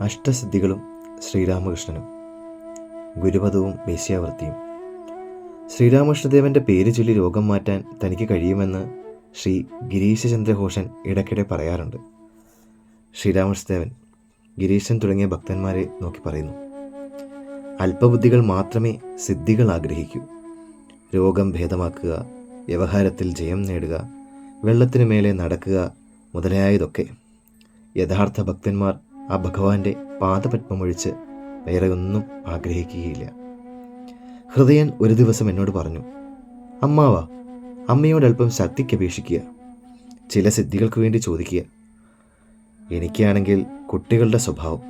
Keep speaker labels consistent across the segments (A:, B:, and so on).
A: അഷ്ടസിദ്ധികളും ശ്രീരാമകൃഷ്ണനും. ഗുരുപദവും വേശ്യാവൃത്തിയും. ശ്രീരാമകൃഷ്ണദേവന്റെ പേര് ചൊല്ലി രോഗം മാറ്റാൻ തനിക്ക് കഴിയുമെന്ന് ശ്രീ ഗിരീശചന്ദ്രഘോഷൻ ഇടയ്ക്കിടെ പറയാറുണ്ട്. ശ്രീരാമകൃഷ്ണദേവൻ ഗിരീശൻ തുടങ്ങിയ ഭക്തന്മാരെ നോക്കി പറയുന്നു. അല്പബുദ്ധികൾ മാത്രമേ സിദ്ധികൾ ആഗ്രഹിക്കൂ. രോഗം ഭേദമാക്കുക വ്യവഹാരത്തിൽ ജയം നേടുക വെള്ളത്തിനു മേലെ നടക്കുക മുതലായതൊക്കെ യഥാർത്ഥ ഭക്തന്മാർ ആ ഭഗവാന്റെ പാദപത്മമൊഴിച്ച് വേറെ ഒന്നും ആഗ്രഹിക്കുകയില്ല. ഹൃദയൻ ഒരു ദിവസം എന്നോട് പറഞ്ഞു അമ്മാവ അമ്മയോടൽപ്പം ശക്തിക്ക് അപേക്ഷിക്കുക. ചില സിദ്ധികൾക്ക് വേണ്ടി ചോദിക്കുക. എനിക്കാണെങ്കിൽ കുട്ടികളുടെ സ്വഭാവം.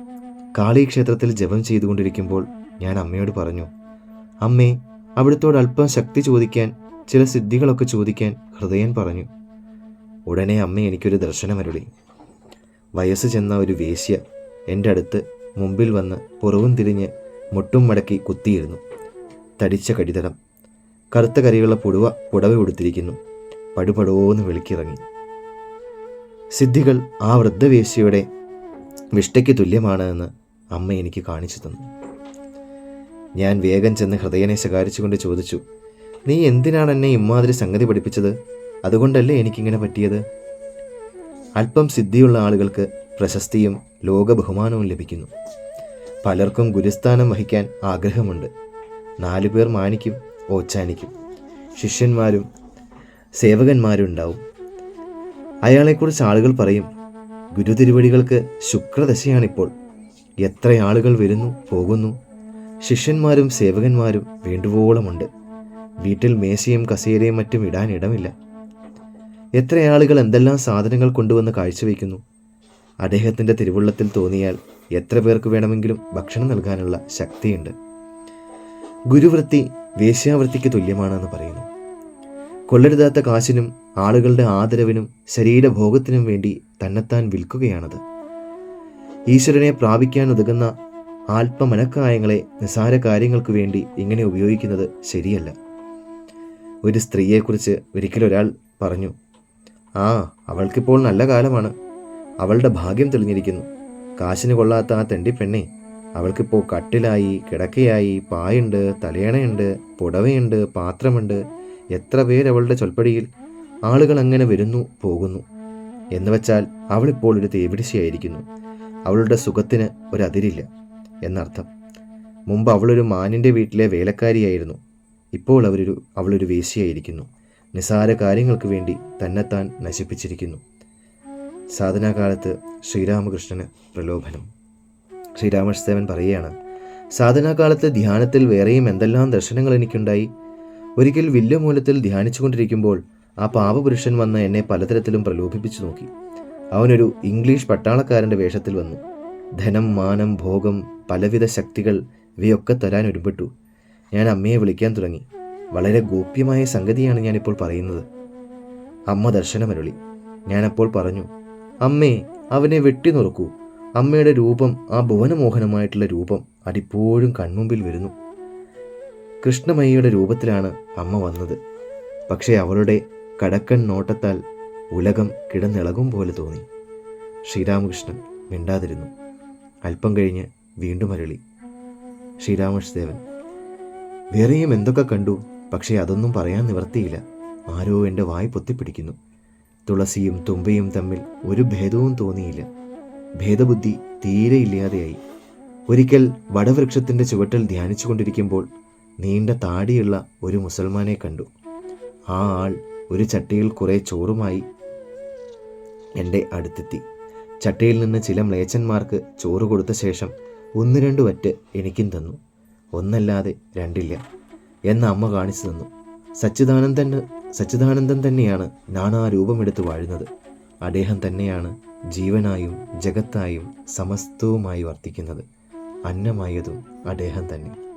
A: കാളീക്ഷേത്രത്തിൽ ജപം ചെയ്തുകൊണ്ടിരിക്കുമ്പോൾ ഞാൻ അമ്മയോട് പറഞ്ഞു അമ്മേ അവിടുത്തോട് അല്പം ശക്തി ചോദിക്കാൻ ചില സിദ്ധികളൊക്കെ ചോദിക്കാൻ ഹൃദയൻ പറഞ്ഞു. ഉടനെ അമ്മ എനിക്കൊരു ദർശനമരുളി. വയസ്സ് ചെന്ന ഒരു വേശ്യ എന്റെ അടുത്ത് മുമ്പിൽ വന്ന് പുറവും തിരിഞ്ഞ് മുട്ടും മടക്കി കുത്തിയിരുന്നു. തടിച്ച കടിതടം കറുത്ത കരിയുള്ള പുടുവ പുടവ കൊടുത്തിരിക്കുന്നു. പടുപടുവോന്ന് വിളിക്കിറങ്ങി. സിദ്ധികൾ ആ വൃദ്ധവേശ്യയുടെ വിഷ്ടയ്ക്ക് തുല്യമാണ് എന്ന് അമ്മ എനിക്ക് കാണിച്ചു തന്നു. ഞാൻ വേഗം ചെന്ന് ഹൃദയനെ ശകാരിച്ചുകൊണ്ട് ചോദിച്ചു നീ എന്തിനാണ് എന്നെ ഇമ്മാതിരി സംഗതി പഠിപ്പിച്ചത്? അതുകൊണ്ടല്ലേ എനിക്കിങ്ങനെ പറ്റിയത്? അല്പം സിദ്ധിയുള്ള ആളുകൾക്ക് പ്രശസ്തിയും ലോക ബഹുമാനവും ലഭിക്കുന്നു. പലർക്കും ഗുരുസ്ഥാനം വഹിക്കാൻ ആഗ്രഹമുണ്ട്. നാലു പേർ മാനിക്കും ഓച്ചാനിക്കും. ശിഷ്യന്മാരും സേവകന്മാരും ഉണ്ടാവും അയാളെക്കുറിച്ച് ആളുകൾ പറയും ഗുരുതിരുവടികൾക്ക് ശുക്രദശയാണിപ്പോൾ. എത്ര ആളുകൾ വരുന്നു പോകുന്നു. ശിഷ്യന്മാരും സേവകന്മാരും വേണ്ടുവോളമുണ്ട്. വീട്ടിൽ മേശയും കസേരയും മറ്റും ഇടാൻ ഇടമില്ല. എത്ര ആളുകൾ എന്തെല്ലാം സാധനങ്ങൾ കൊണ്ടുവന്ന് കാഴ്ചവെക്കുന്നു? അദ്ദേഹത്തിന്റെ തിരുവുള്ളത്തിൽ തോന്നിയാൽ എത്ര പേർക്ക് വേണമെങ്കിലും ഭക്ഷണം നൽകാനുള്ള ശക്തിയുണ്ട്. ഗുരുവൃത്തി വേശ്യാവൃത്തിക്ക് തുല്യമാണെന്ന് പറയുന്നു. കൊള്ളരുതാത്ത കാശിനും ആളുകളുടെ ആദരവിനും ശരീരഭോഗത്തിനും വേണ്ടി തന്നെത്താൻ വിൽക്കുകയാണത്. ഈശ്വരനെ പ്രാപിക്കാൻ ഉതകുന്ന ആൽപ്പമനക്കായങ്ങളെ നിസാര കാര്യങ്ങൾക്ക് വേണ്ടി ഇങ്ങനെ ഉപയോഗിക്കുന്നത് ശരിയല്ല. ഒരു സ്ത്രീയെക്കുറിച്ച് ഒരിക്കലൊരാൾ പറഞ്ഞു ആ അവൾക്കിപ്പോൾ നല്ല കാലമാണ്. അവളുടെ ഭാഗ്യം തെളിഞ്ഞിരിക്കുന്നു. കാശിന് കൊള്ളാത്ത ആ തെണ്ടി പെണ്ണെ അവൾക്കിപ്പോൾ കട്ടിലായി കിടക്കയായി പായുണ്ട് തലയണയുണ്ട് പുടവയുണ്ട് പാത്രമുണ്ട്. എത്ര പേരവളുടെ ചൊൽപ്പടിയിൽ ആളുകൾ അങ്ങനെ വരുന്നു പോകുന്നു എന്ന് വച്ചാൽ അവളിപ്പോൾ ഒരു തേവിടിശയായിരിക്കുന്നു. അവളുടെ സുഖത്തിന് ഒരതിരില്ല എന്നർത്ഥം. മുമ്പ് അവളൊരു മാനിന്റെ വീട്ടിലെ വേലക്കാരിയായിരുന്നു. ഇപ്പോൾ അവരൊരു അവളൊരു വേശ്യയായിരിക്കുന്നു. നിസാര കാര്യങ്ങൾക്ക് വേണ്ടി തന്നെത്താൻ നശിപ്പിച്ചിരിക്കുന്നു. സാധനാകാലത്ത് ശ്രീരാമകൃഷ്ണന് പ്രലോഭനം. ശ്രീരാമകൃഷ്ണദേവൻ പറയുകയാണ് സാധനാകാലത്ത് ധ്യാനത്തിൽ വേറെയും എന്തെല്ലാം ദർശനങ്ങൾ എനിക്കുണ്ടായി? ഒരിക്കൽ വില്ലുമൂലത്തിൽ ധ്യാനിച്ചുകൊണ്ടിരിക്കുമ്പോൾ ആ പാപപുരുഷൻ വന്ന് എന്നെ പലതരത്തിലും പ്രലോഭിപ്പിച്ചു നോക്കി. അവനൊരു ഇംഗ്ലീഷ് പട്ടാളക്കാരന്റെ വേഷത്തിൽ വന്നു. ധനം മാനം ഭോഗം പലവിധ ശക്തികൾ ഇവയൊക്കെ തരാൻ ഒരുമ്പെട്ടു. ഞാൻ അമ്മയെ വിളിക്കാൻ തുടങ്ങി. വളരെ ഗോപ്യമായ സംഗതിയാണ് ഞാനിപ്പോൾ പറയുന്നത്. അമ്മ ദർശനമരുളി. ഞാനപ്പോൾ പറഞ്ഞു അമ്മേ അവനെ വെട്ടി നുറുക്കൂ. അമ്മയുടെ രൂപം ആ ഭുവനമോഹനമായിട്ടുള്ള രൂപം അതിപ്പോഴും കൺമുമ്പിൽ വരുന്നു. കൃഷ്ണമയ്യയുടെ രൂപത്തിലാണ് അമ്മ വന്നത്. പക്ഷേ അവളുടെ കടക്കൻ നോട്ടത്താൽ ഉലകം കിടന്നിളകും പോലെ തോന്നി. ശ്രീരാമകൃഷ്ണൻ മിണ്ടാതിരുന്നു. അല്പം കഴിഞ്ഞ് വീണ്ടും അരളി ശ്രീരാമകൃഷ്ണദേവൻ വേറെയും എന്തൊക്കെ കണ്ടു? പക്ഷേ അതൊന്നും പറയാൻ നിവർത്തിയില്ല. ആരോ എന്റെ വായ് പൊത്തിപ്പിടിക്കുന്നു. തുളസിയും തുമ്പയും തമ്മിൽ ഒരു ഭേദവും തോന്നിയില്ല. ഭേദബുദ്ധി തീരെ ഇല്ലാതെയായി. ഒരിക്കൽ വടവൃക്ഷത്തിന്റെ ചുവട്ടിൽ ധ്യാനിച്ചു കൊണ്ടിരിക്കുമ്പോൾ നീണ്ട താടിയുള്ള ഒരു മുസൽമാനെ കണ്ടു. ആ ആൾ ഒരു ചട്ടിയിൽ കുറേ ചോറുമായി എന്റെ അടുത്തെത്തി. ചട്ടിയിൽ നിന്ന് ചില മ്ലേച്ഛന്മാർക്ക് ചോറ് കൊടുത്ത ശേഷം ഒന്ന് രണ്ട് വറ്റ് എനിക്കും തന്നു. ഒന്നല്ലാതെ രണ്ടില്ല. എന്ന അമ്മ കാണിച്ചു തന്നു. സച്ചിദാനന്ദൻ സച്ചിദാനന്ദൻ തന്നെയാണ് നാനാ രൂപമെടുത്ത് വാഴുന്നത്. അദ്ദേഹം തന്നെയാണ് ജീവനായും ജഗത്തായും സമസ്തവുമായി വർത്തിക്കുന്നത്. അന്നമായതും അദ്ദേഹം തന്നെ.